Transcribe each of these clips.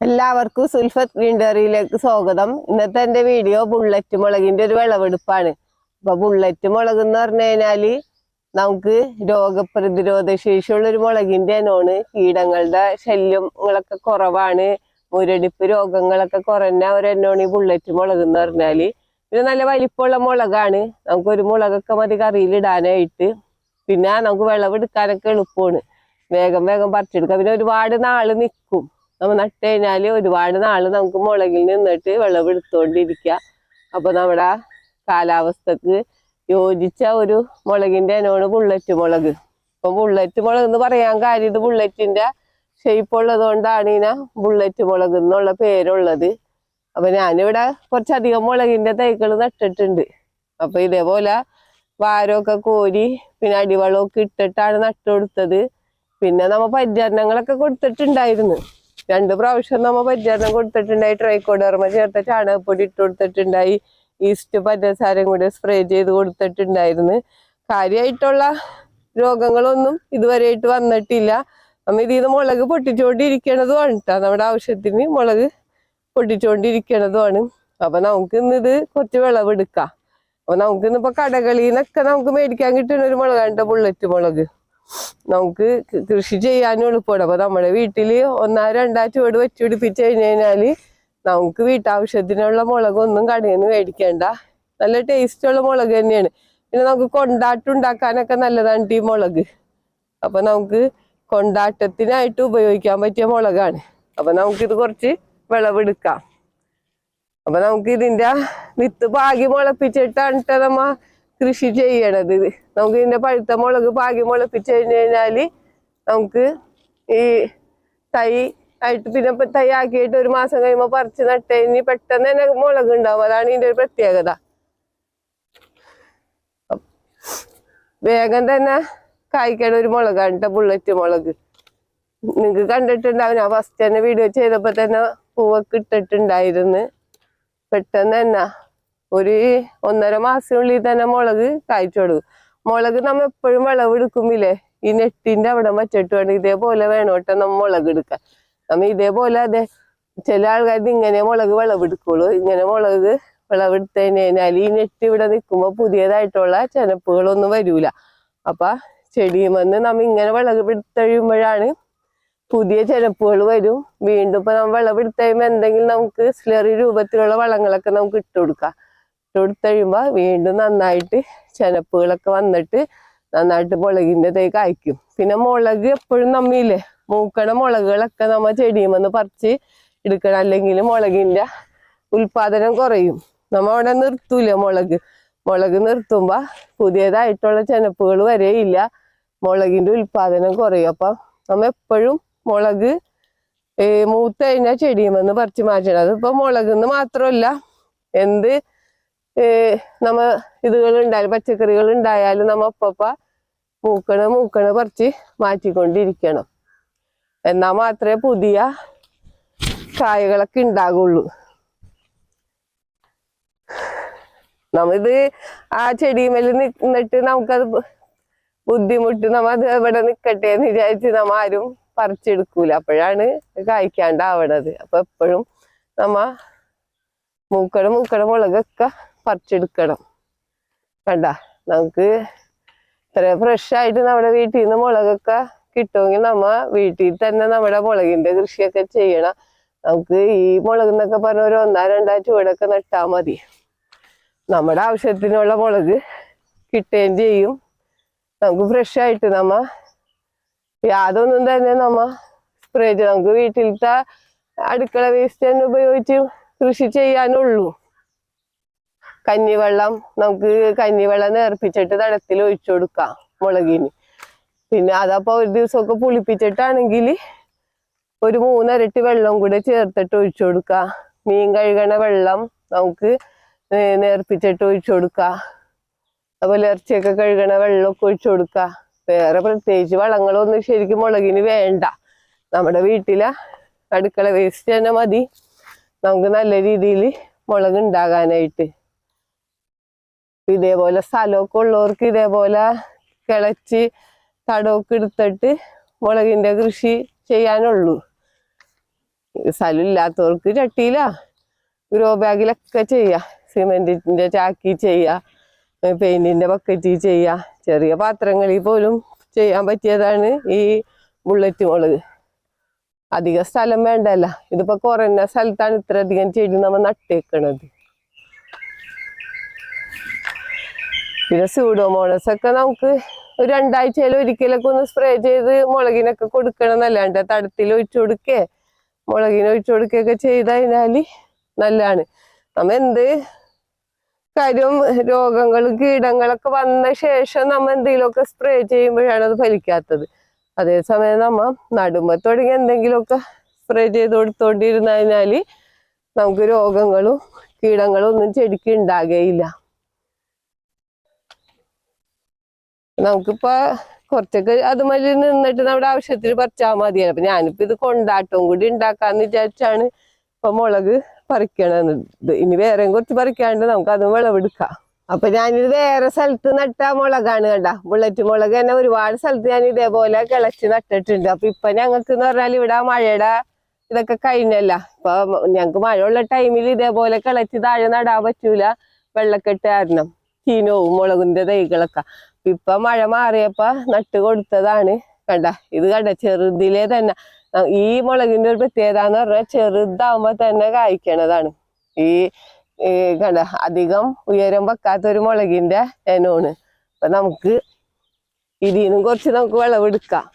എല്ലാവർക്കും സുൽഫത്ത് ഗ്രീൻഡറിയിലേക്ക് സ്വാഗതം. ഇന്നത്തെ എന്റെ വീഡിയോ ബുള്ളറ്റ് മുളകിന്റെ ഒരു വിളവെടുപ്പാണ്. അപ്പൊ ബുള്ളറ്റ് മുളക് എന്ന് പറഞ്ഞു കഴിഞ്ഞാൽ നമുക്ക് രോഗപ്രതിരോധ ശേഷിയുള്ള ഒരു മുളകിന്റെ ഇനമാണ് കീടങ്ങളുടെ ശല്യങ്ങളൊക്കെ കുറവാണ്. മുരടിപ്പ് രോഗങ്ങളൊക്കെ കുറഞ്ഞ ഒരു എണ്ണമാണ് ഈ ബുള്ളറ്റ് മുളക് എന്ന് പറഞ്ഞാൽ ഇത് നല്ല വലിപ്പമുള്ള മുളകാണ്. നമുക്ക് ഒരു മുളകൊക്കെ മതി കറിയിലിടാനായിട്ട് പിന്നെ നമുക്ക് വിളവെടുക്കാനൊക്കെ എളുപ്പമാണ്. വേഗം വേഗം പറിച്ചെടുക്കാം. പിന്നെ ഒരുപാട് നാൾ നിൽക്കും നമ്മൾ നട്ട് കഴിഞ്ഞാൽ ഒരുപാട് നാൾ നമുക്ക് മുളകിൽ നിന്നിട്ട് വിളവെടുത്തോണ്ടിരിക്കുക അപ്പൊ നമ്മുടെ കാലാവസ്ഥക്ക് യോജിച്ച ഒരു മുളകിന്റെ ഇനമാണ് ബുള്ളറ്റ് മുളക്. അപ്പൊ ബുള്ളറ്റ് മുളക് എന്ന് പറയാൻ കാര്യം ഇത് ബുള്ളറ്റിന്റെ ഷേപ്പ് ഉള്ളത് കൊണ്ടാണ് ഇതിനെ ബുള്ളറ്റ് മുളക് എന്നുള്ള പേരുള്ളത്. അപ്പൊ ഞാനിവിടെ കുറച്ചധികം മുളകിന്റെ തൈകൾ നട്ടിട്ടുണ്ട്. അപ്പൊ ഇതേപോലെ വാരമൊക്കെ കോരി പിന്നെ അടിവളമൊക്കെ ഇട്ടിട്ടാണ് നട്ടുകൊടുത്തത്. പിന്നെ നമ്മ പരിചരണങ്ങളൊക്കെ കൊടുത്തിട്ടുണ്ടായിരുന്നു. രണ്ട് പ്രാവശ്യം നമ്മ പരിചരണം കൊടുത്തിട്ടുണ്ടായി. ട്രൈക്കോഡർമ ചേർത്ത ചാണകപ്പൊടി ഇട്ട് കൊടുത്തിട്ടുണ്ടായി. ഈസ്റ്റ് പഞ്ചസാരം കൂടി സ്പ്രേ ചെയ്ത് കൊടുത്തിട്ടുണ്ടായിരുന്നു. കാര്യമായിട്ടുള്ള രോഗങ്ങളൊന്നും ഇതുവരെയായിട്ട് വന്നിട്ടില്ല. നമ്മ ഇതിൽ നിന്ന് മുളക് പൊട്ടിച്ചുകൊണ്ടിരിക്കണതുമാണ് കേട്ടോ നമ്മുടെ ആവശ്യത്തിന് മുളക് പൊട്ടിച്ചുകൊണ്ടിരിക്കണതുമാണ് അപ്പൊ നമുക്ക് ഇന്ന് ഇത് കുറച്ച് വിളവെടുക്കാം. അപ്പൊ നമുക്ക് ഇന്നിപ്പോ കടകളിൽ നിന്നൊക്കെ നമുക്ക് മേടിക്കാൻ കിട്ടുന്ന ഒരു മുളകാണ് ബുള്ളറ്റ് മുളക്. നമുക്ക് കൃഷി ചെയ്യാനും എളുപ്പമാണ് അപ്പൊ നമ്മുടെ വീട്ടിൽ ഒന്നാ രണ്ടാ ചുവട് വെച്ച് പിടിപ്പിച്ച് കഴിഞ്ഞ് കഴിഞ്ഞാൽ നമുക്ക് വീട്ടാവശ്യത്തിനുള്ള മുളകൊന്നും കടയിൽ നിന്ന് മേടിക്കേണ്ട. നല്ല ടേസ്റ്റുള്ള മുളക് തന്നെയാണ്. പിന്നെ നമുക്ക് കൊണ്ടാട്ടുണ്ടാക്കാനൊക്കെ നല്ലതാണ് ഈ മുളക്. അപ്പൊ നമുക്ക് കൊണ്ടാട്ടത്തിനായിട്ട് ഉപയോഗിക്കാൻ പറ്റിയ മുളകാണ്. അപ്പൊ നമുക്കിത് കുറച്ച് വിളവെടുക്കാം. അപ്പൊ നമുക്ക് ഇതിന്റെ വിത്ത് പാകി മുളപ്പിച്ചിട്ടാണ് ട്ടോ നമ്മ കൃഷി ചെയ്യണത്. ഇത് നമുക്ക് ഇതിന്റെ പഴുത്ത മുളക് പാകി മുളപ്പിച്ച് കഴിഞ്ഞ് കഴിഞ്ഞാൽ നമുക്ക് ഈ തൈ ആയിട്ട് പിന്നെ തൈ ആക്കിയിട്ട് ഒരു മാസം കഴിയുമ്പോൾ പറിച്ച് നട്ട് കഴിഞ്ഞ് പെട്ടെന്ന് തന്നെ മുളക് ഉണ്ടാവും. അതാണ് ഇതിന്റെ ഒരു പ്രത്യേകത. വേഗം തന്നെ കായ്ക്കണ ഒരു മുളകാണ് കേട്ടോ ബുള്ളറ്റ് മുളക്. നിങ്ങക്ക് കണ്ടിട്ടുണ്ടാവും ഞാൻ ഫസ്റ്റ് തന്നെ വീഡിയോ ചെയ്തപ്പോൾ തന്നെ പൂവൊക്കെ ഇട്ടിട്ടുണ്ടായിരുന്നു. പെട്ടെന്ന് തന്നെ ഒരു ഒന്നര മാസത്തിനുള്ളിൽ തന്നെ മുളക് കായ്ച്ചു കൊടുക്കും. മുളക് നമ്മ എപ്പോഴും വിളവെടുക്കുമ്പില്ലേ ഈ നെട്ടിന്റെ അവിടെ മറ്റിട്ട് വേണം. ഇതേപോലെ വേണോട്ടെ നമ്മ മുളക് എടുക്കാൻ. നമ്മ ഇതേപോലെ അതെ ചില ആൾക്കാർ ഇങ്ങനെ മുളക് വിളവെടുക്കുള്ളൂ. ഇങ്ങനെ മുളക് വിളവെടുത്ത് കഴിഞ്ഞാൽ ഈ നെറ്റ് ഇവിടെ നിൽക്കുമ്പോൾ പുതിയതായിട്ടുള്ള ചെനപ്പുകളൊന്നും വരൂല. അപ്പൊ ചെടിയുമെന്ന് നമ്മ ഇങ്ങനെ വിളവെടുത്തഴിയുമ്പോഴാണ് പുതിയ ചെനപ്പുകൾ വരും. വീണ്ടും ഇപ്പൊ നമ്മൾ വിളവെടുത്ത് കഴിയുമ്പോൾ എന്തെങ്കിലും നമുക്ക് സ്ലറി രൂപത്തിലുള്ള വളങ്ങളൊക്കെ നമുക്ക് ഇട്ട് കൊടുക്കാം. ഇട്ട് കൊടുത്ത് കഴിയുമ്പോൾ വീണ്ടും നന്നായിട്ട് ചെനപ്പുകളൊക്കെ വന്നിട്ട് നന്നായിട്ട് മുളകിന്റെ തൈ കായ്ക്കും. പിന്നെ മുളക് എപ്പോഴും നമ്മില്ലേ മൂക്കണ മുളകുകളൊക്കെ നമ്മ ചെടിയുമെന്ന് പറിച്ച് എടുക്കണം. അല്ലെങ്കിൽ മുളകിന്റെ ഉൽപാദനം കുറയും. നമ്മ അവിടെ നിർത്തൂല മുളക്? മുളക് നിർത്തുമ്പോ പുതിയതായിട്ടുള്ള ചെനപ്പുകൾ വരെയില്ല മുളകിന്റെ ഉൽപാദനം കുറയും. അപ്പൊ നമ്മ എപ്പോഴും മുളക് മൂത്ത് കഴിഞ്ഞാൽ ചെടിയുമെന്ന് പറിച്ച് മാറ്റണം. അതിപ്പോ മുളകെന്ന് മാത്രമല്ല എന്ത് നമ്മ ഇതുകൾ ഉണ്ടായാലും പച്ചക്കറികൾ ഉണ്ടായാലും നമ്മ അപ്പപ്പ മൂക്കണ മൂക്കണ പറിച്ച് മാറ്റിക്കൊണ്ടിരിക്കണം. എന്നാ മാത്രമേ പുതിയ കായകളൊക്കെ ഉണ്ടാകുള്ളൂ നമ്മിത് ആ ചെടിമേൽ നിന്നിട്ട് നമുക്കത് ബുദ്ധിമുട്ട് നമ്മ അത് എവിടെ നിക്കട്ടെ എന്ന് വിചാരിച്ച് നമ്മ ആരും പറിച്ചെടുക്കൂല. അപ്പോഴാണ് കായ്ക്കാണ്ടാവണത്. അപ്പൊ എപ്പോഴും നമ്മ മൂക്കട മൂക്കട മുളകൊക്കെ പറിച്ചെടുക്കണം. കണ്ട നമുക്ക് ഇത്ര ഫ്രഷ് ആയിട്ട് നമ്മുടെ വീട്ടിൽ നിന്ന് മുളകൊക്കെ കിട്ടുമെങ്കിൽ നമ്മ വീട്ടിൽ തന്നെ നമ്മുടെ മുളകിന്റെ കൃഷിയൊക്കെ ചെയ്യണം. നമുക്ക് ഈ മുളക് എന്നൊക്കെ പറഞ്ഞ ഒരു ഒന്നാ രണ്ടാ ചുവടൊക്കെ നട്ടാ മതി. നമ്മുടെ ആവശ്യത്തിനുള്ള മുളക് കിട്ടുകയും ചെയ്യും. നമുക്ക് ഫ്രഷ് ആയിട്ട് നമ്മ യാതൊന്നും തന്നെ നമ്മ സ്പ്രേ നമുക്ക് വീട്ടിലത്തെ അടുക്കള വേസ്റ്റ് തന്നെ ഉപയോഗിച്ച് കൃഷി ചെയ്യാനുള്ളൂ. കഞ്ഞിവെള്ളം നമുക്ക് കഞ്ഞിവെള്ളം നേർപ്പിച്ചിട്ട് തടത്തിൽ ഒഴിച്ചു കൊടുക്കാം മുളകിന്. പിന്നെ അതപ്പോ ഒരു ദിവസമൊക്കെ പുളിപ്പിച്ചിട്ടാണെങ്കിൽ ഒരു മൂന്നരട്ടി വെള്ളം കൂടെ ചേർത്തിട്ട് ഒഴിച്ചു കൊടുക്കുക മീൻ കഴുകണ വെള്ളം നമുക്ക് നേർപ്പിച്ചിട്ട് ഒഴിച്ചു കൊടുക്കുക അതുപോലെ ഇറച്ചിയൊക്കെ കഴുകണ വെള്ളമൊക്കെ ഒഴിച്ചു കൊടുക്കുക വേറെ പ്രത്യേകിച്ച് വളങ്ങളൊന്നും ശരിക്കും മുളകിന് വേണ്ട. നമ്മുടെ വീട്ടിലെ അടുക്കള വേസ്റ്റ് തന്നെ മതി. നമുക്ക് നല്ല രീതിയിൽ മുളക് ഉണ്ടാകാനായിട്ട്. ഇതേപോലെ സ്ഥലമൊക്കെ ഉള്ളവർക്ക് ഇതേപോലെ കിളച്ച് തടമൊക്കെ എടുത്തിട്ട് മുളകിന്റെ കൃഷി ചെയ്യാനുള്ളൂ. സ്ഥലം ഇല്ലാത്തവർക്ക് ചട്ടിയില ഗ്രോ ബാഗിലൊക്കെ ചെയ്യാം സിമെന്റിന്റെ ചാക്കി ചെയ്യുക പെയിന്റിന്റെ ബക്കറ്റിൽ ചെയ്യുക ചെറിയ പാത്രങ്ങളിൽ പോലും ചെയ്യാൻ പറ്റിയതാണ് ഈ ബുള്ളറ്റ് മുളക്. അധിക സ്ഥലം വേണ്ടല്ല ഇതിപ്പോ കുറഞ്ഞ സ്ഥലത്താണ് ഇത്രയധികം ചെടി നമ്മൾ നട്ടേക്കണത്. പിന്നെ സ്യൂഡോമോണസ് ഒക്കെ നമുക്ക് ഒരു രണ്ടാഴ്ചയിൽ ഒരിക്കലൊക്കെ ഒന്ന് സ്പ്രേ ചെയ്ത് മുളകിനൊക്കെ കൊടുക്കണം എന്നല്ലാണ്ട് തടത്തിൽ ഒഴിച്ചു കൊടുക്കേ മുളകിന് ഒഴിച്ചു കൊടുക്കുകയൊക്കെ ചെയ്ത് കഴിഞ്ഞാൽ നല്ലതാണ്. നമ്മ എന്ത് കാര്യം രോഗങ്ങളും കീടങ്ങളൊക്കെ വന്ന ശേഷം നമ്മ എന്തെങ്കിലുമൊക്കെ സ്പ്രേ ചെയ്യുമ്പോഴാണ് അത് ഫലിക്കാത്തത്. അതേസമയം നമ്മ നടുമ്പോ തുടങ്ങി എന്തെങ്കിലുമൊക്കെ സ്പ്രേ ചെയ്ത് കൊടുത്തോണ്ടിരുന്നതിനാൽ നമുക്ക് രോഗങ്ങളും കീടങ്ങളും ഒന്നും ചെടിക്ക് ഉണ്ടാകുകയില്ല നമുക്കിപ്പോ കുറച്ചൊക്കെ അതുമല്ല നിന്നിട്ട് നമ്മുടെ ആവശ്യത്തിന് പറിച്ചാൽ മതിയാണ് അപ്പൊ ഞാനിപ്പോ ഇത് കൊണ്ടാട്ടവും കൂടി ഉണ്ടാക്കാന്ന് വിചാരിച്ചാണ് ഇപ്പൊ മുളക് പറിക്കണത്. ഇനി വേറെ കുറച്ച് പറിക്കാണ്ട് നമുക്ക് അത് വിളവെടുക്കാം. അപ്പൊ ഞാനിത് വേറെ സ്ഥലത്ത് നട്ട മുളകാണ് കണ്ട. ബുള്ളറ്റ് മുളക് തന്നെ ഒരുപാട് സ്ഥലത്ത് ഞാൻ ഇതേപോലെ കിളച്ച് നട്ടിട്ടുണ്ട്. അപ്പൊ ഇപ്പൊ ഞങ്ങൾക്ക് എന്ന് പറഞ്ഞാൽ ഇവിടെ മഴയുടെ ഇതൊക്കെ കഴിഞ്ഞല്ല. ഇപ്പൊ ഞങ്ങക്ക് മഴയുള്ള ടൈമിൽ ഇതേപോലെ കിളച്ച് താഴെ നടാൻ പറ്റൂല വെള്ളക്കെട്ട് കാരണം. ചീനവും മുളകിന്റെ തൈകളൊക്കെ. ഇപ്പൊ മഴ മാറിയപ്പോ നട്ട് കൊടുത്തതാണ്. കണ്ട ഇത് കണ്ട ചെറുതിലെ തന്നെ. ഈ മുളകിന്റെ ഒരു പ്രത്യേകത എന്ന് പറഞ്ഞാൽ ചെറുതാവുമ്പോ തന്നെ കായ്ക്കണതാണ്. ഈ കണ്ട അധികം ഉയരം വെക്കാത്ത ഒരു മുളകിന്റെ ഇനമാണ്. അപ്പൊ നമുക്ക് ഇതിനും കുറച്ച് നമുക്ക് വിളവെടുക്കാം.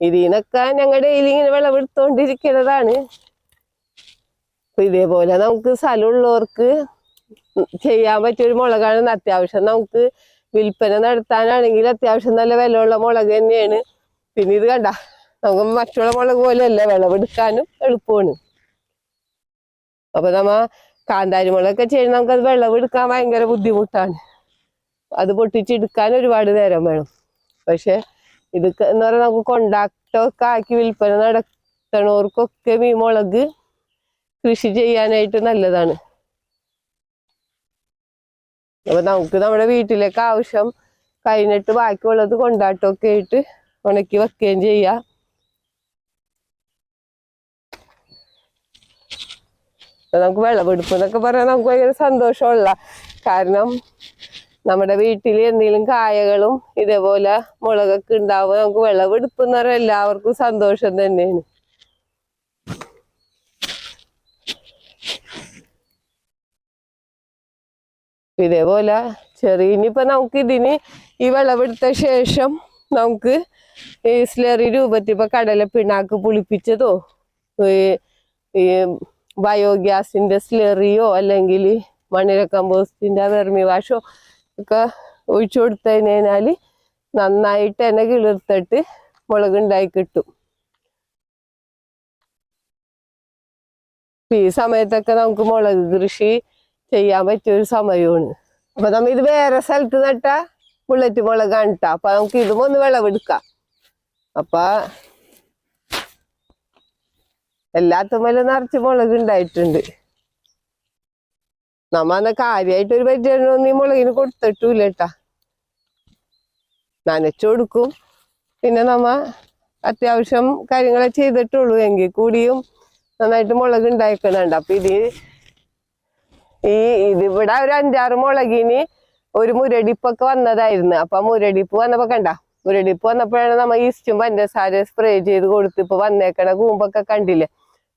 ഇതിനൊക്കെ ഞങ്ങൾ ഡെയിലി ഇങ്ങനെ വിളവെടുത്തോണ്ടിരിക്കുന്നതാണ്. അപ്പൊ ഇതേപോലെ നമുക്ക് സ്ഥലമുള്ളവർക്ക് ചെയ്യാൻ പറ്റിയ ഒരു മുളകാണ് അത്യാവശ്യം. നമുക്ക് വിൽപ്പന നടത്താനാണെങ്കിൽ അത്യാവശ്യം നല്ല വിലയുള്ള മുളക് തന്നെയാണ്. പിന്നെ ഇത് കണ്ട നമുക്ക് മറ്റുള്ള മുളക് പോലെയല്ല വിളവെടുക്കാനും എളുപ്പമാണ്. അപ്പൊ നമ്മ കാന്താരി മുളകൊക്കെ ചെയ്യണം നമുക്കത് വിളവെടുക്കാൻ ഭയങ്കര ബുദ്ധിമുട്ടാണ്. അത് പൊട്ടിച്ചെടുക്കാൻ ഒരുപാട് നേരം വേണം. പക്ഷെ ഇത് എന്ന് പറഞ്ഞാൽ നമുക്ക് കൊണ്ടാക്ടൊക്കെ ആക്കി വിൽപ്പന നടത്തണവർക്കൊക്കെ ഈ മുളക് കൃഷി ചെയ്യാനായിട്ട് നല്ലതാണ്. അപ്പൊ നമുക്ക് നമ്മുടെ വീട്ടിലേക്ക് ആവശ്യം കഴിഞ്ഞിട്ട് ബാക്കിയുള്ളത് കൊണ്ടാട്ടമൊക്കെ ആയിട്ട് ഉണക്കി വെക്കുകയും ചെയ്യാം. നമുക്ക് വിളവെടുപ്പ് എന്നൊക്കെ പറഞ്ഞാൽ നമുക്ക് ഭയങ്കര സന്തോഷമുള്ള കാരണം നമ്മുടെ വീട്ടിൽ എന്തെങ്കിലും കായകളും ഇതേപോലെ മുളകൊക്കെ ഉണ്ടാവുമ്പോൾ നമുക്ക് വിളവെടുപ്പ് എന്ന് പറഞ്ഞാൽ എല്ലാവർക്കും സന്തോഷം തന്നെയാണ്. ഇതേപോലെ ചെറിയ ഇനിയിപ്പോൾ നമുക്ക് ഇതിന് ഈ വിളവെടുത്ത ശേഷം നമുക്ക് ഈ സ്ലറി രൂപത്തിൽ ഇപ്പോൾ കടല പിണ്ണാക്ക് പുളിപ്പിച്ചതോ ഈ ബയോഗ്യാസിന്റെ സ്ലറിയോ അല്ലെങ്കിൽ മണ്ണിര കമ്പോസ്റ്റിന്റെ വെർമി വാഷോ ഒക്കെ ഒഴിച്ചു കൊടുത്തു നന്നായിട്ട് തന്നെ കിളിർത്തിട്ട് മുളക് ഉണ്ടായി കിട്ടും. ഈ സമയത്തൊക്കെ നമുക്ക് മുളക് കൃഷി ചെയ്യാൻ പറ്റിയ ഒരു സമയമാണ്. അപ്പൊ നമ്മ ഇത് വേറെ സ്ഥലത്ത് നട്ട ബുള്ളറ്റ് മുളകാണ് കണ്ട അപ്പൊ നമുക്ക് ഇതും ഒന്ന് വിളവെടുക്കാം. അപ്പൊ എല്ലാത്തുമ്മലും നിറച്ച് മുളക് ഉണ്ടായിട്ടുണ്ട്. നമ്മ അന്ന് കാര്യമായിട്ട് ഒരു പരിചരണമൊന്നും ഈ മുളകിന് കൊടുത്തിട്ടില്ല കേട്ടാ നനച്ചു കൊടുക്കും. പിന്നെ നമ്മ അത്യാവശ്യം കാര്യങ്ങളെ ചെയ്തിട്ടുള്ളൂ. എങ്കിൽ കൂടിയും നന്നായിട്ട് മുളക് ഉണ്ടായിക്കണുണ്ട്. അപ്പൊ ഇത് ഈ ഇതിവിടെ ഒരു അഞ്ചാറ് മുളകിന് ഒരു മുരടിപ്പൊക്കെ വന്നതായിരുന്നു. അപ്പൊ മുരടിപ്പ് വന്നപ്പോ കണ്ട മുരടിപ്പ് വന്നപ്പോഴാണ് നമ്മ ഈസ്റ്റും പഞ്ചസാര സ്പ്രേ ചെയ്ത് കൊടുത്ത് ഇപ്പൊ വന്നേക്കണ കൂമ്പൊക്കെ കണ്ടില്ലേ?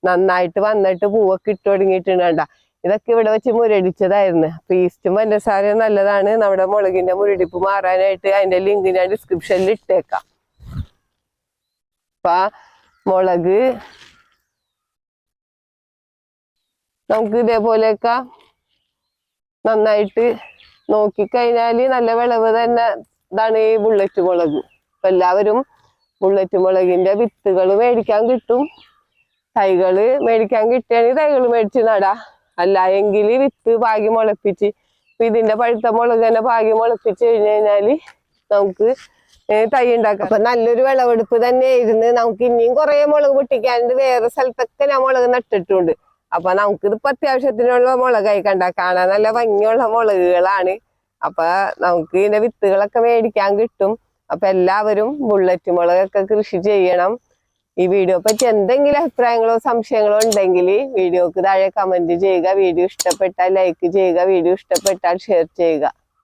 നന്നായിട്ട് വന്നിട്ട് പൂവൊക്കെ ഇട്ട് തുടങ്ങിയിട്ടുണ്ട് കണ്ട. ഇതൊക്കെ ഇവിടെ വെച്ച് മുരടിച്ചതായിരുന്നു. അപ്പൊ ഈസ്റ്റും പഞ്ചസാര നല്ലതാണ്. നമ്മുടെ മുളകിന്റെ മുരടിപ്പ് മാറാനായിട്ട് അതിന്റെ ലിങ്ക് ഞാൻ ഡിസ്ക്രിപ്ഷനിൽ ഇട്ടേക്കാം. അപ്പൊ മുളക് നമുക്ക് ഇതേപോലെയൊക്കെ നന്നായിട്ട് നോക്കിക്കഴിഞ്ഞാൽ നല്ല വിളവ് തന്നെ ഇതാണ് ഈ ബുള്ളറ്റ് മുളക്. ഇപ്പൊ എല്ലാവരും ബുള്ളറ്റ് മുളകിന്റെ വിത്തുകൾ മേടിക്കാൻ കിട്ടും. തൈകൾ മേടിക്കാൻ കിട്ടുകയാണെങ്കിൽ തൈകൾ മേടിച്ച് നടാ. അല്ല എങ്കിൽ വിത്ത് പാകി മുളപ്പിച്ച് ഇതിന്റെ പഴുത്ത മുളക് തന്നെ പാകി മുളപ്പിച്ച് കഴിഞ്ഞ് കഴിഞ്ഞാൽ നമുക്ക് തൈ ഉണ്ടാക്കാം. അപ്പൊ നല്ലൊരു വിളവെടുപ്പ് തന്നെ ഇരുന്ന് നമുക്ക് ഇനിയും കുറെ മുളക് പൊട്ടിക്കാനുണ്ട്. വേറെ സ്ഥലത്തൊക്കെ ഞാൻ മുളക് നട്ടിട്ടുണ്ട്. അപ്പൊ നമുക്കിതിപ്പോ അത്യാവശ്യത്തിനുള്ള മുളകായി കണ്ട കാണാൻ നല്ല ഭംഗിയുള്ള മുളകുകളാണ്. അപ്പൊ നമുക്ക് ഇതിന്റെ വിത്തുകളൊക്കെ മേടിക്കാൻ കിട്ടും. അപ്പൊ എല്ലാവരും ബുള്ളറ്റ് മുളകൊക്കെ കൃഷി ചെയ്യണം. ഈ വീഡിയോ പറ്റി എന്തെങ്കിലും അഭിപ്രായങ്ങളോ സംശയങ്ങളോ ഉണ്ടെങ്കിൽ വീഡിയോക്ക് താഴെ കമന്റ് ചെയ്യുക. വീഡിയോ ഇഷ്ടപ്പെട്ടാൽ ലൈക്ക് ചെയ്യുക. വീഡിയോ ഇഷ്ടപ്പെട്ടാൽ ഷെയർ ചെയ്യുക.